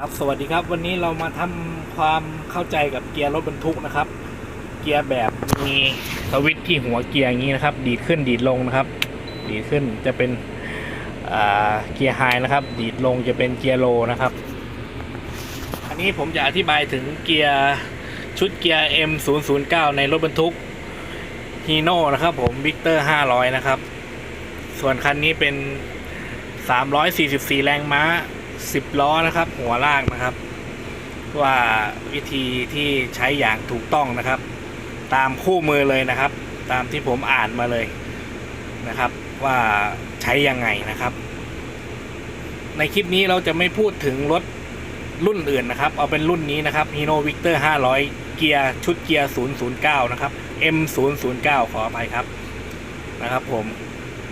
ครับสวัสดีครับวันนี้เรามาทำความเข้าใจกับเกียร์รถบรรทุกนะครับ เกียร์แบบมีสวิตช์ที่หัวเกียร์อย่างนี้นะครับ ดีดขึ้นดีดลงนะครับ ดีดขึ้นจะเป็นเกียร์ไฮนะครับ ดีดลงจะเป็นเกียร์โลนะครับ อันนี้ผมจะอธิบายถึงเกียร์ชุดเกียร์ M009 ในรถบรรทุกฮีโน่นะครับ ผมวิกเตอร์500 นะครับ ส่วนคันนี้เป็น 344 แรงม้า 10 ล้อนะครับ หัวลากนะครับ ว่าวิธีที่ใช้อย่างถูกต้องนะครับ ตามคู่มือเลยนะครับ ตามที่ผมอ่านมาเลยนะครับ ว่าใช้ยังไงนะครับ ในคลิปนี้เราจะไม่พูดถึงรถรุ่นอื่นนะครับ เอาเป็นรุ่นนี้นะครับ Hino Victor 500 เกียร์ชุดเกียร์ 009 นะครับ M009 ขออภัยครับนะครับผม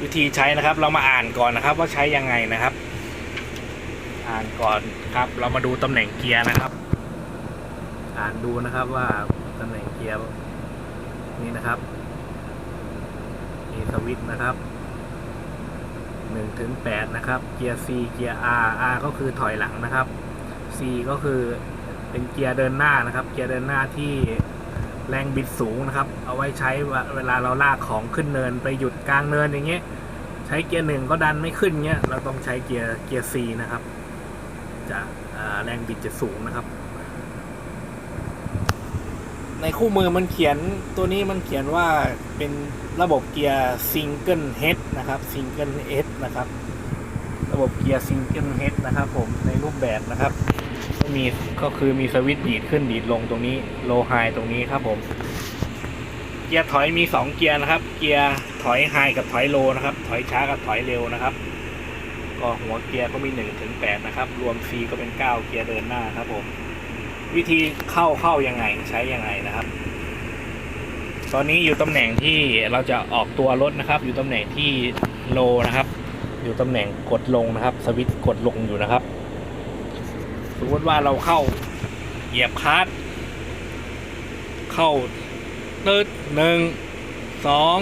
วิธีใช้นะครับเรามาอ่านก่อนนะครับว่าใช้ยังไงนะครับ อ่านก่อนครับ เรามาดูตำแหน่งเกียร์นะครับ อ่านดูนะครับว่าตำแหน่งเกียร์นี่นะครับมีสวิตช์นะครับหนึ่งถึงแปดนะครับ เกียร์ C เกียร์ R R ก็คือถอยหลังนะครับ C ก็คือเป็นเกียร์เดินหน้านะครับ เกียร์เดินหน้าที่แรงบิดสูงนะครับ เอาไว้ใช้เวลาเราลากของขึ้นเนินไปหยุดกลางเนินอย่างเงี้ย ใช้เกียร์หนึ่งก็ดันไม่ขึ้นเงี้ย เราต้องใช้เกียร์เกียร์ C นะครับ จะแรงบิดจะสูงนะครับ ในคู่มือมันเขียนตัวนี้มันเขียนว่าเป็นระบบเกียร์ซิงเกิลเฮดนะครับซิงเกิลเฮดนะครับ ระบบเกียร์ซิงเกิลเฮดนะครับผมในรูปแบบนะครับก็มีก็คือมีสวิตช์ดีดขึ้นดีดลงตรงนี้โลไฮตรงนี้ครับผม เกียร์ถอยมี 2 เกียร์นะครับ เกียร์ถอยไฮกับถอยโลนะครับ ถอยช้ากับถอยเร็วนะครับ ก็หัวเกียร์ก็มี1ถึง8นะครับ รวม C ก็เป็น 9 เกียร์เดินหน้าครับผม วิธีเข้าเข้ายังไงใช้ยังไงนะครับ ตอนนี้อยู่ตำแหน่งที่เราจะออกตัวรถนะครับ อยู่ตำแหน่งที่โลนะครับ อยู่ตำแหน่งกดลงนะครับ สวิตช์กดลงอยู่นะครับ สมมติว่าเราเข้าเหยียบคลัตช์เข้าตืดหนึ่งสอง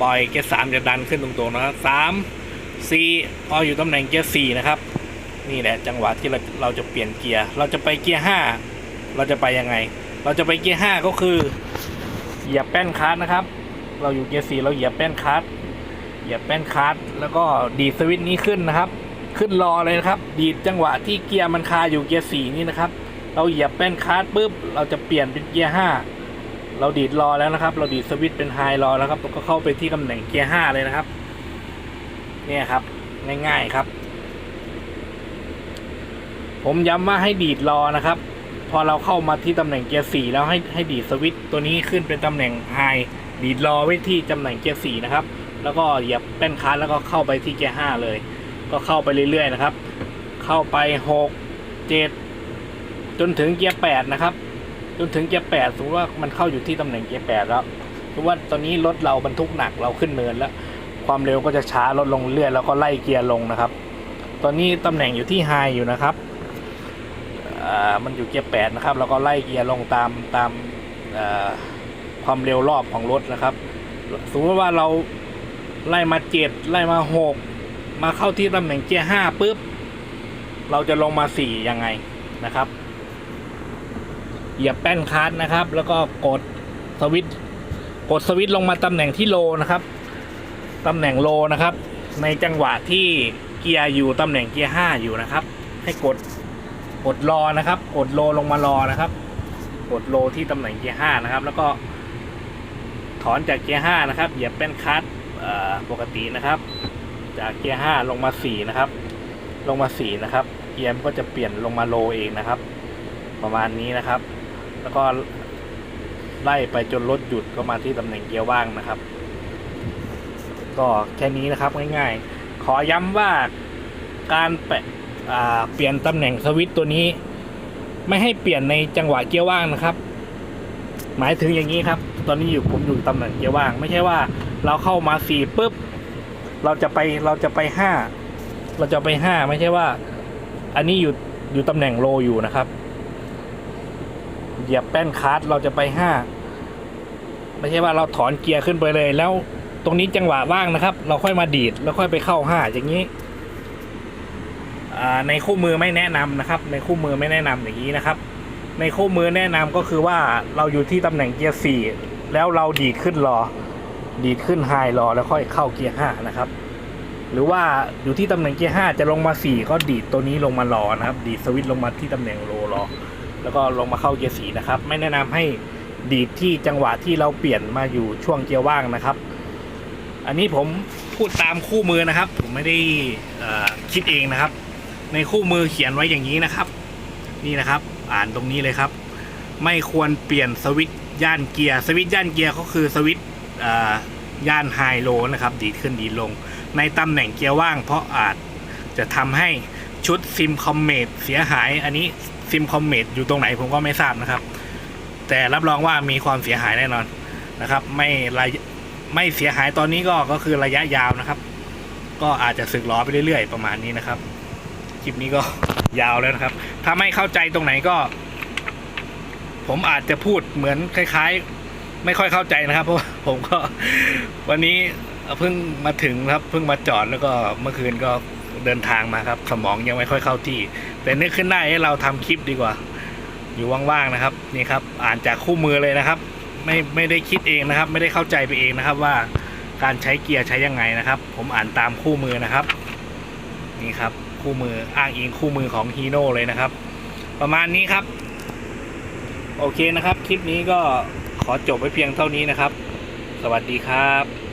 ปล่อยเกียร์สามจะดันขึ้นตรงๆนะครับสาม สี่พออยู่ตำแหน่งเกียร์สี่นะครับ นี่แหละจังหวะที่เราเราจะเปลี่ยนเกียร์ เราจะไปเกียร์ห้าเราจะไปยังไง เราจะไปเกียร์ห้าก็คือเหยียบแป้นคลัตช์นะครับ เราอยู่เกียร์สี่เราเหยียบแป้นคลัตช์เหยียบแป้นคลัตช์แล้วก็ดีดสวิตช์นี้ขึ้นนะครับ ขึ้นรอเลยนะครับ ดีดจังหวะที่เกียร์มันคาอยู่เกียร์สี่นี่นะครับ เราเหยียบแป้นคลัตช์ปุ๊บเราจะเปลี่ยนเป็นเกียร์ห้าเราดีดรอแล้วนะครับ เราดีดสวิตช์เป็นไฮรอแล้วครับก็เข้าไปที่ตำแหน่งเกียร์ห้าเลยนะครับ เนี่ยครับ ง่าย ๆครับ ผมย้ำว่าให้ดีดรอนะครับ พอเราเข้ามาที่ตำแหน่งเกียร์สี่แล้วให้ให้ดีดสวิตช์ตัวนี้ขึ้นเป็นตำแหน่งไฮดีดรอไว้ที่ตำแหน่งเกียร์สี่นะครับ แล้วก็เหยียบแป้นคลัตช์แล้วก็เข้าไปที่เกียร์ห้าเลย ก็เข้าไปเรื่อยๆนะครับ เข้าไปหกเจ็ดจนถึงเกียร์แปดนะครับ จนถึงเกียร์แปดสมมติว่ามันเข้าอยู่ที่ตำแหน่งเกียร์แปดแล้วสมมติว่าตอนนี้รถเราบรรทุกหนักเราขึ้นเนินแล้ว ความเร็วก็จะช้าลดลงเรื่อยแล้วก็ไล่เกียร์ลงนะครับ ตอนนี้ตำแหน่งอยู่ที่ไฮอยู่นะครับอ่ามันอยู่เกียร์แปดนะครับ แล้วก็ไล่เกียร์ลงตามตามอ่อความเร็วรอบของรถนะครับ สมมติว่าเราไล่มาเจ็ดไล่มาหกมาเข้าที่ตำแหน่งเกียร์ห้าปุ๊บ เราจะลงมาสี่ยังไงนะครับเหยียบแป้นคลัตช์นะครับ แล้วก็กดสวิตช์กดสวิตช์ลงมาตำแหน่งที่โลนะครับ ตำแหน่งโลนะครับ ในจังหวะที่เกียร์อยู่ตำแหน่งเกียร์ห้าอยู่นะครับ ให้กดกดรอนะครับกดโลลงมารอนะครับกดโลที่ตำแหน่งเกียร์ห้านะครับ แล้วก็ถอนจากเกียร์ห้านะครับเหยียบเป็นคลัตช์เอ่อปกตินะครับ จากเกียร์ห้าลงมาสี่นะครับ ลงมาสี่นะครับเกียร์มันก็จะเปลี่ยนลงมาโลเองนะครับ ประมาณนี้นะครับ แล้วก็ไล่ไปจนรถหยุดก็มาที่ตำแหน่งเกียร์ว่างนะครับ ก็แค่นี้นะครับง่ายๆ ขอย้ำว่าการแปะเปลี่ยนตำแหน่งสวิตตัวนี้ ไม่ให้เปลี่ยนในจังหวะเกียร์ว่างนะครับ หมายถึงอย่างนี้ครับ ตอนนี้อยู่ผมอยู่ตำแหน่งเกียร์ว่าง ไม่ใช่ว่าเราเข้ามาสี่ปุ๊บเราจะไปเราจะไปห้าเราจะไปห้าไม่ใช่ว่า อันนี้อยู่อยู่ตำแหน่งโลอยู่นะครับเหยียบแป้นคลัตช์เราจะไปห้าไม่ใช่ว่าเราถอนเกียร์ขึ้นไปเลยแล้ว ตรงนี้จังหวะว่างนะครับ เราค่อยมาดีดแล้วค่อยไปเข้าห้าอย่างนี้ในคู่มือไม่แนะนำนะครับ ในคู่มือไม่แนะนำอย่างนี้นะครับ ในคู่มือแนะนำก็คือว่าเราอยู่ที่ตำแหน่งเกียร์สี่แล้วเราดีดขึ้นรอ ดีดขึ้นไฮรอแล้วค่อยเข้าเกียร์ห้านะครับ หรือว่าอยู่ที่ตำแหน่งเกียร์ห้าจะลงมาสี่ก็ดีดตัวนี้ลงมารอนะครับ ดีดสวิตช์ลงมาที่ตำแหน่งโลรอ แล้วก็ลงมาเข้าเกียร์สี่นะครับ ไม่แนะนำให้ดีดที่จังหวะที่เราเปลี่ยนมาอยู่ช่วงเกียร์ว่างนะครับ อันนี้ผมพูดตามคู่มือนะครับ ผมไม่ได้คิดเองนะครับ ในคู่มือเขียนไว้อย่างนี้นะครับ นี่นะครับ อ่านตรงนี้เลยครับ ไม่ควรเปลี่ยนสวิตย่านเกียร์สวิตย่านเกียร์ก็คือสวิตย่านไฮโลนะครับ ดีขึ้นดีลง ในตำแหน่งเกียร์ว่าง เพราะอาจจะทำให้ชุดซิมคอมเมตเสียหาย อันนี้ซิมคอมเมตอยู่ตรงไหนผมก็ไม่ทราบนะครับ แต่รับรองว่ามีความเสียหายแน่นอนนะครับ ไม่ระยะ ไม่เสียหายตอนนี้ก็ก็คือระยะยาวนะครับ ก็อาจจะสึกล้อไปเรื่อยๆ ประมาณนี้นะครับคลิปนี้ก็ยาวแล้วนะครับ ถ้าไม่เข้าใจตรงไหนก็ ผมอาจจะพูดเหมือนคล้าย ๆ ไม่ค่อยเข้าใจนะครับ เพราะผมก็วันนี้เพิ่งมาถึงครับเพิ่งมาจอดแล้วก็เมื่อคืนก็เดินทางมาครับ สมองยังไม่ค่อยเข้าที่ แต่นึกขึ้นได้ให้เราทำคลิปดีกว่า อยู่ว่างๆนะครับ นี่ครับ อ่านจากคู่มือเลยนะครับ ไม่ไม่ได้คิดเองนะครับ ไม่ได้เข้าใจไปเองนะครับว่าการใช้เกียร์ใช้ยังไงนะครับ ผมอ่านตามคู่มือนะครับ นี่ครับ คู่มืออ้างอิงคู่มือของฮีโน่เลยนะครับ ประมาณนี้ครับ โอเคนะครับ คลิปนี้ก็ขอจบไว้เพียงเท่านี้นะครับ สวัสดีครับ